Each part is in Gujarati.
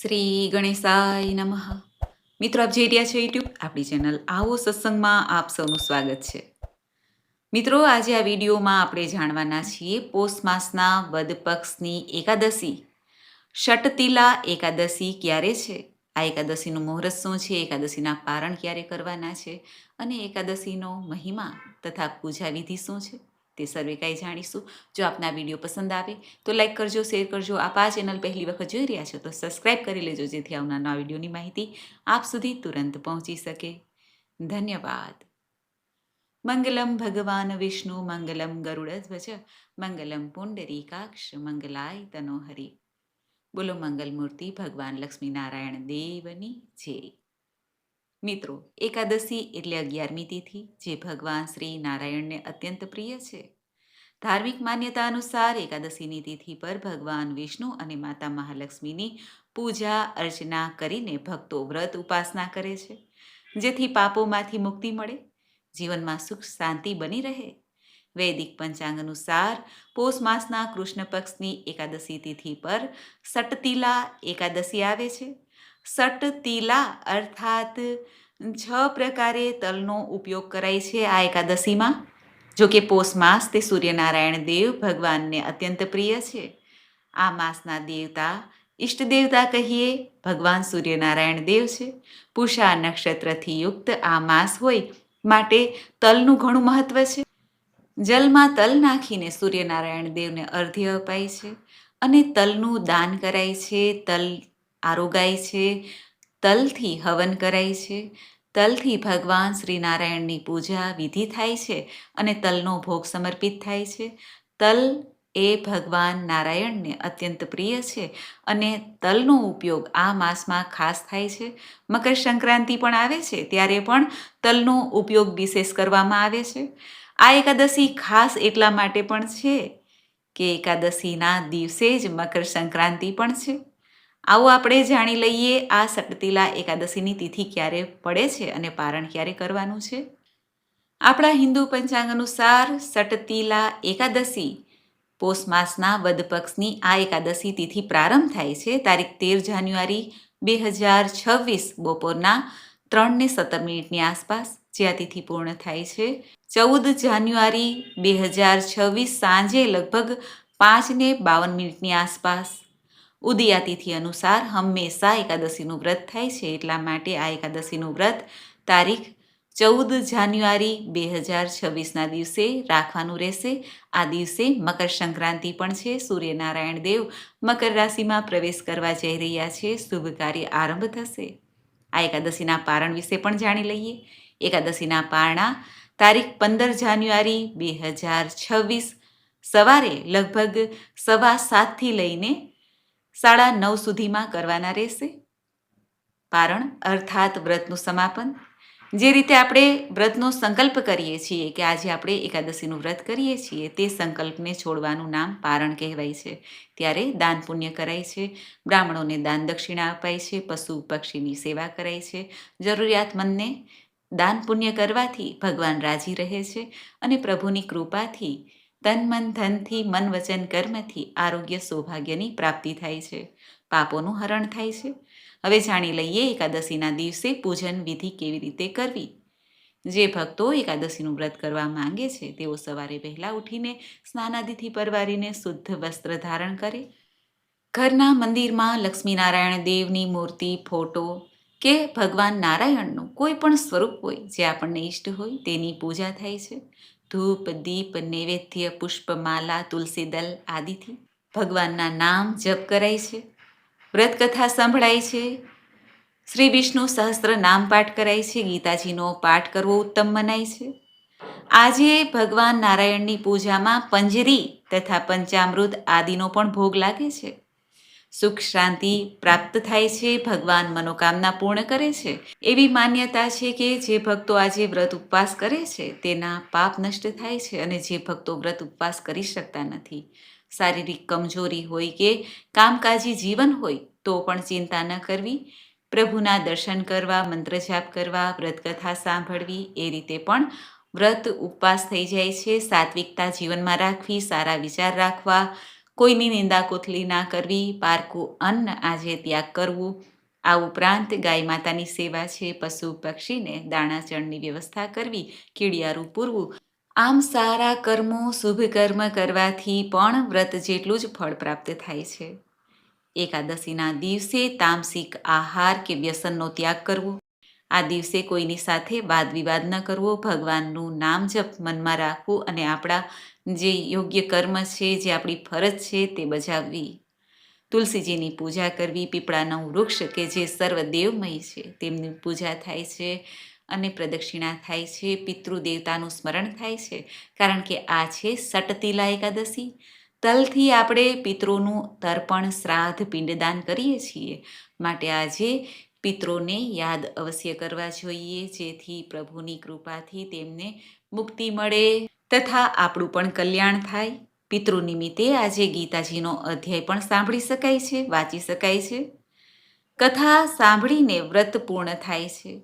શ્રી ગણેશાય નમઃ. મિત્રો, આપ જોઈ રહ્યા છો યુટ્યુબ, આપણી ચેનલ આવો સત્સંગમાં આપ સૌનું સ્વાગત છે. મિત્રો, આજે આ વિડીયોમાં આપણે જાણવાના છીએ પોષ માસના વદ પક્ષની એકાદશી. ષટતિલા એકાદશી ક્યારે છે? આ એકાદશીનું મુહૂર્ત શું છે? એકાદશીના પારણ ક્યારે કરવાના છે? અને એકાદશીનો મહિમા તથા પૂજા વિધિ શું છે? તે સર્વે કાંઈ જાણીશું. જો આપને વીડિયો પસંદ આવે, તો લાઈક કરજો, શેર કરજો. આપ આ ચેનલ પહેલી વખત જોઈ રહ્યા છો, તો સબસ્ક્રાઇબ કરી લેજો, જેથી આવનારના વિડીયોની માહિતી આપ સુધી તુરંત પહોંચી શકે. ધન્યવાદ. મંગલમ ભગવાન વિષ્ણુ, મંગલમ ગરુડધ્વજ મંગલમ પુંડરીકાક્ષ, મંગલાય તનોહરી. બોલો મંગલ મૂર્તિ ભગવાન લક્ષ્મીનારાયણ દેવની જય. મિત્રો, એકાદશી એટલે અગિયારમી તિથિ, જે ભગવાન શ્રી નારાયણને અત્યંત પ્રિય છે. ધાર્મિક માન્યતા અનુસાર એકાદશીની તિથિ પર ભગવાન વિષ્ણુ અને માતા મહાલક્ષ્મીની પૂજા, અર્ચના કરીને ભક્તો વ્રત ઉપાસના કરે છે, જેથી પાપોમાંથી મુક્તિ મળે, જીવનમાં સુખ શાંતિ બની રહે. વૈદિક પંચાંગ અનુસાર પોષ માસના કૃષ્ણ પક્ષની એકાદશી તિથિ પર સટતિલા એકાદશી આવે છે સટતિલા અર્થાત છ પ્રકારે તલનો ઉપયોગ કરાય છે આ એકાદશીમાં. જો કે પોષ માસ તે સૂર્યનારાયણ દેવ ભગવાનને અત્યંત પ્રિય છે. આ માસના દેવતા ઈષ્ટ દેવતા કહીએ, ભગવાન સૂર્યનારાયણ દેવ છે. પુષા નક્ષત્રથી યુક્ત આ માસ હોય માટે તલનું ઘણું મહત્વ છે. જલમાં તલ નાખીને સૂર્યનારાયણ દેવને અર્ધ્ય અપાય છે અને તલનું દાન કરાય છે. તલ આરોગાય છે, તલથી હવન કરાય છે, તલથી ભગવાન શ્રી નારાયણની પૂજા વિધિ થાય છે અને તલનો ભોગ સમર્પિત થાય છે. તલ એ ભગવાન નારાયણને અત્યંત પ્રિય છે અને તલનો ઉપયોગ આ માસમાં ખાસ થાય છે. મકર સંક્રાંતિ પણ આવે છે ત્યારે પણ તલનો ઉપયોગ વિશેષ કરવામાં આવે છે. આ એકાદશી ખાસ એટલા માટે પણ છે કે એકાદશીના દિવસે જ મકર સંક્રાંતિ પણ છે. આવો આપણે જાણી લઈએ આ સટતિલા એકાદશીની તિથિ ક્યારે પડે છે અને પારણ ક્યારે કરવાનું છે? આપણા હિન્દુ પંચાંગ અનુસાર સટતિલા એકાદશી પોષ માસના વદ પક્ષની આ એકાદશી તિથિ પ્રારંભ થાય છે. તારીખ તેર જાન્યુઆરી બે હજાર છવ્વીસ બપોરના ત્રણને સત્તર મિનિટની આસપાસ જે આ તિથિ પૂર્ણ થાય છે. ચૌદ જાન્યુઆરી બે હજાર છવ્વીસ સાંજે લગભગ પાંચને બાવન મિનિટની આસપાસ ઉદયા તિથિ અનુસાર હંમેશા એકાદશીનું વ્રત થાય છે. એટલા માટે આ એકાદશીનું વ્રત તારીખ ચૌદ જાન્યુઆરી બે હજાર છવ્વીસના દિવસે રાખવાનું રહેશે. આ દિવસે મકર સંક્રાંતિ પણ છે. સૂર્યનારાયણ દેવ મકર રાશિમાં પ્રવેશ કરવા જઈ રહ્યા છે. શુભ કાર્ય આરંભ થશે. આ એકાદશીના પારણ વિશે પણ જાણી લઈએ. એકાદશીના પારણા તારીખ પંદર જાન્યુઆરી બે હજાર છવ્વીસ સવારે લગભગ સવા સાતથી લઈને સાડા નવ સુધીમાં કરવાના રહેશે. પારણ અર્થાત વ્રતનું સમાપન. જે રીતે આપણે વ્રતનો સંકલ્પ કરીએ છીએ કે આજે આપણે એકાદશીનું વ્રત કરીએ છીએ, તે સંકલ્પને છોડવાનું નામ પારણ કહેવાય છે. ત્યારે દાન પુણ્ય કરાય છે, બ્રાહ્મણોને દાન દક્ષિણા અપાય છે, પશુ પક્ષીની સેવા કરાય છે. જરૂરિયાતમંદને દાન પુણ્ય કરવાથી ભગવાન રાજી રહે છે અને પ્રભુની કૃપાથી તન મન ધનથી મન વચન કર્મથી આરોગ્ય સૌભાગ્યની પ્રાપ્તિ થાય છે. પાપોનું હરણ થાય છે. હવે જાણી લઈએ એકાદશીના દિવસે પૂજન વિધિ કેવી રીતે કરવી? જે ભક્તો એકાદશીનું વ્રત કરવા માંગે છે, તેઓ સવારે વહેલા ઉઠીને સ્નાનાદિથી પરવારીને શુદ્ધ વસ્ત્ર ધારણ કરે. ઘરના મંદિરમાં લક્ષ્મીનારાયણ દેવની મૂર્તિ, ફોટો કે ભગવાન નારાયણનું કોઈ પણ સ્વરૂપ હોય, જે આપણને ઈષ્ટ હોય, તેની પૂજા થાય છે. ધૂપ, દીપ, નૈવેદ્ય, પુષ્પમાલા, તુલસીદલ આદિથી ભગવાનના નામ જપ કરાય છે, વ્રતકથા સંભળાય છે, શ્રી વિષ્ણુ સહસ્ત્ર નામ પાઠ કરાય છે, ગીતાજીનો પાઠ કરવો ઉત્તમ મનાય છે. આજે ભગવાન નારાયણની પૂજામાં પંજરી તથા પંચામૃત આદિનો પણ ભોગ લાગે છે. સુખ શાંતિ પ્રાપ્ત થાય છે, ભગવાન મનોકામના પૂર્ણ કરે છે. એવી માન્યતા છે કે જે ભક્તો આજે વ્રત ઉપવાસ કરે છે, તેના પાપ નષ્ટ થાય છે અને જે ભક્તો વ્રત ઉપવાસ કરી શકતા નથી. શારીરિક કમજોરી હોય કે કામકાજી જીવન હોય, તો પણ ચિંતા ન કરવી. પ્રભુના દર્શન કરવા મંત્ર જાપ કરવા, વ્રતકથા સાંભળવી, એ રીતે પણ વ્રત ઉપવાસ થઈ જાય છે. સાત્વિકતા જીવનમાં રાખવી, સારા વિચાર રાખવા કોઈની નિંદા કોથલી ના કરવી, પારકું અન્ન આજે ત્યાગ કરવું. આ ઉપરાંત ગાય માતાની સેવા છે, પશુ પક્ષીને દાણા ચણની વ્યવસ્થા કરવી, કીડિયારું પૂરવું. આમ સારા કર્મો, શુભ કર્મ કરવાથી પણ વ્રત જેટલું જ ફળ પ્રાપ્ત થાય છે. એકાદશીના દિવસે તામસિક આહાર કે વ્યસનનો ત્યાગ કરવો. આ દિવસે કોઈની સાથે વાદ વિવાદ ન કરવો. ભગવાનનું નામ જપ મનમાં રાખવું અને આપણા જે યોગ્ય કર્મ છે, જે આપણી ફરજ છે, તે બજાવવી. તુલસીજીની પૂજા કરવી, પીપળાનું વૃક્ષ કે જે સર્વદેવમય છે, તેમની પૂજા થાય છે અને પ્રદક્ષિણા થાય છે, પિતૃદેવતાનું સ્મરણ થાય છે. કારણ કે આ છે સટતિલા એકાદશી તલથી આપણે પિતૃનું તર્પણ, શ્રાદ્ધ, પિંડદાન કરીએ છીએ. માટે આજે પિતૃને યાદ અવશ્ય કરવા જોઈએ, જેથી પ્રભુની કૃપાથી તેમને મુક્તિ મળે. તથા આપણું પણ કલ્યાણ થાય. પિતૃ નિમિત્તે આજે ગીતાજીનો અધ્યાય પણ સાંભળી શકાય છે, વાંચી શકાય છે. કથા સાંભળીને વ્રત પૂર્ણ થાય છે.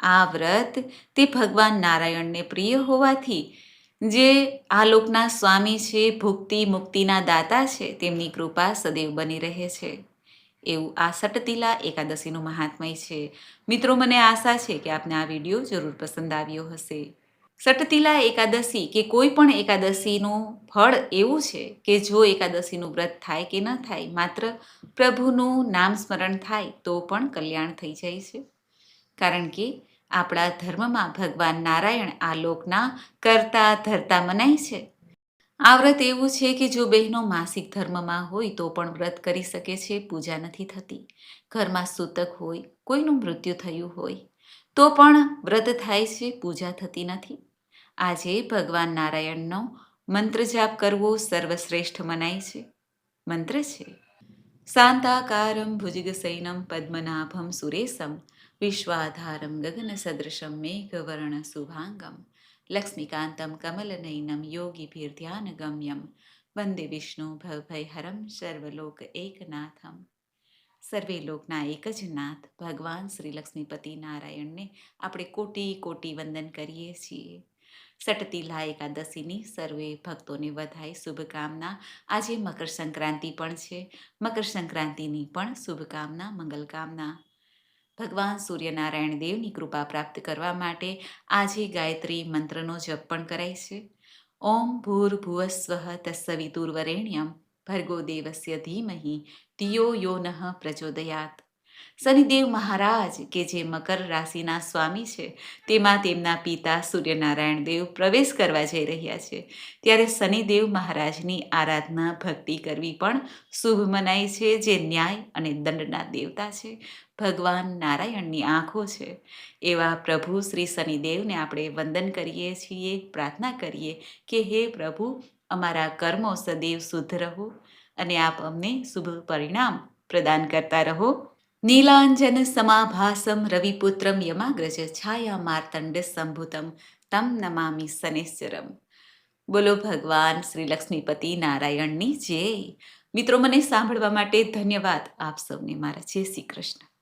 આ વ્રત તે ભગવાન નારાયણને પ્રિય હોવાથી જે આ લોકના સ્વામી છે, ભુક્તિ મુક્તિના દાતા છે, તેમની કૃપા સદૈવ બની રહે છે. એવું આ સટતીલા એકાદશીનું મહાત્મય છે. મિત્રો, મને આશા છે કે આપને આ વીડિયો જરૂર પસંદ આવ્યો હશે. સટતિલા એકાદશી કે કોઈ પણ એકાદશીનું ફળ એવું છે કે જો એકાદશીનું વ્રત થાય કે ન થાય, માત્ર પ્રભુનું નામ સ્મરણ થાય, તો પણ કલ્યાણ થઈ જાય છે. કારણ કે આપણા ધર્મમાં ભગવાન નારાયણ આ લોકના કરતા ધરતા મનાય છે. આ વ્રત એવું છે કે જો બહેનો માસિક ધર્મમાં હોય, તો પણ વ્રત કરી શકે છે, પૂજા નથી થતી. ઘરમાં સૂતક હોય, કોઈનું મૃત્યુ થયું હોય, તો પણ વ્રત થાય છે, પૂજા થતી નથી. આજે ભગવાન નારાયણનો મંત્ર જાપ કરવો સર્વશ્રેષ્ઠ મનાય છે. મંત્ર છે. શાંતાકારમ ભુજગસૈનમ પદ્મનાભમ સુરેશમ વિશ્વાધારમ ગગન સદૃશમ મેઘવર્ણ શુભાંગમ લક્ષ્મીકાંતમ કમલનયનમ યોગીભીર્ધ્યાન ગમ્યમ વંદે વિષ્ણુ ભવભયહરમ સર્વલોક એકનાથમ. સર્વે લોકના એક જ નાથ ભગવાન શ્રી લક્ષ્મીપતિ નારાયણને આપણે કોટી કોટી વંદન કરીએ છીએ. સટતિલા એકાદશીની. સર્વે ભક્તોને વધાય શુભકામના. આજે મકર સંક્રાંતિ પણ છે. મકર સંક્રાંતિની પણ શુભકામના મંગલકામના ભગવાન સૂર્યનારાયણ દેવની કૃપા પ્રાપ્ત કરવા માટે આજે ગાયત્રી મંત્રનો જપ પણ કરાય છે. ઓમ ભૂર્ભુવસ્વ તસ્સવિતુર્વરેણ્યમ ભર્ગો દેવસ્ય ધીમહી. ધિયો યો નઃ પ્રચોદયાત. શનિદેવ મહારાજ, કે જે મકર રાશિના સ્વામી છે, તેમાં તેમના પિતા સૂર્યનારાયણ દેવ પ્રવેશ કરવા જઈ રહ્યા છે. ત્યારે શનિદેવ મહારાજની આરાધના ભક્તિ કરવી પણ શુભ મનાય છે, જે ન્યાય અને દંડના દેવતા છે. ભગવાન નારાયણની આંખો છે. એવા પ્રભુ શ્રી શનિદેવને આપણે વંદન કરીએ છીએ, પ્રાર્થના કરીએ કે હે પ્રભુ, અમારા કર્મો સદૈવ શુદ્ધ રહો અને આપ અમને શુભ પરિણામ પ્રદાન કરતા રહો. નીલાંજન સમાભાસમ રવિપુત્રમ યમાગ્રજ છાયા માર્તંડ સંભૂતમ તમ નમામી શનેશ્વરમ બોલો ભગવાન શ્રી લક્ષ્મીપતિ નારાયણની જય મિત્રો મને સાંભળવા માટે ધન્યવાદ આપ સૌને મારા જય શ્રી કૃષ્ણ